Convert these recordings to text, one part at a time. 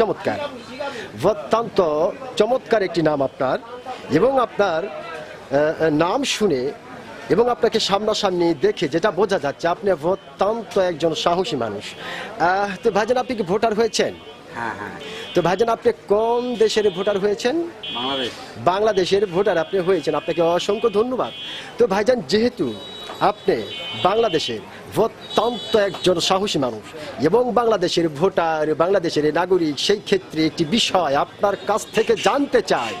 চমৎকার। অত্যন্ত চমৎকার একটি নাম আপনার এবং আপনার নাম শুনে এবং আপনাকে সামনাসামনি দেখে যেটা বোঝা যাচ্ছে আপনি অত্যন্ত একজন সাহসী মানুষ। তো ভাইজান আপনি কি ভোটার হয়েছেন? হ্যাঁ হ্যাঁ। তো ভাইজান আপনি কোন দেশের ভোটার হয়েছেন? বাংলাদেশের ভোটার আপনি হয়েছেন। আপনাকে অসংখ্য ধন্যবাদ। তো ভাইজান যেহেতু আপনি বাংলাদেশের অত্যন্ত একজন সাহসী মানুষ এবং বাংলাদেশের ভোটার বাংলাদেশের নাগরিক সেই ক্ষেত্রে একটি বিষয় আপনার কাছ থেকে জানতে চাই।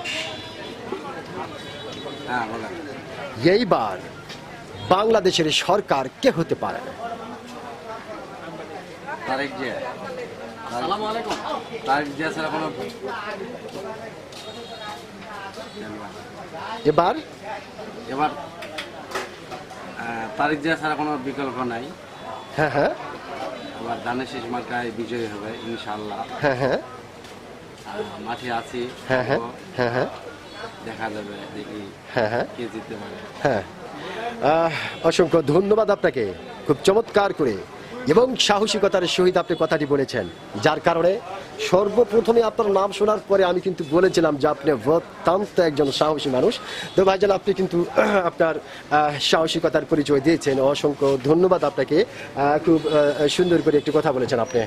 হ্যাঁ এইবার বাংলাদেশের সরকার কে হতে পারে? এবার এবার তারেক জিয়া ছাড়া কোনো বিকল্প নাই। হ্যাঁ হ্যাঁ। এবার ধানের শেষ মার্কায় বিজয়ী হবে ইনশাল্লাহ হ্যাঁ হ্যাঁ। মাঠে আছি হ্যাঁ হ্যাঁ। হ্যাঁ হ্যাঁ। দেখা যাবে দেখি হ্যাঁ হ্যাঁ। কে জিততে পারে। হ্যাঁ। অসংখ্য ধন্যবাদ আপনাকে। খুব চমৎকার করে। এবং সাহসিকতার সহিত আপনি কথাটি বলেছেন যার কারণে সর্বপ্রথমে আপনার নাম শোনার পরে আমি কিন্তু বলেছিলাম যে আপনি অত্যন্ত একজন সাহসী মানুষ। তো ভাইজান, আপনি কিন্তু আপনার সাহসিকতার পরিচয় দিয়েছেন। অসংখ্য ধন্যবাদ আপনাকে। খুব সুন্দর করে একটি কথা বলেছেন আপনি।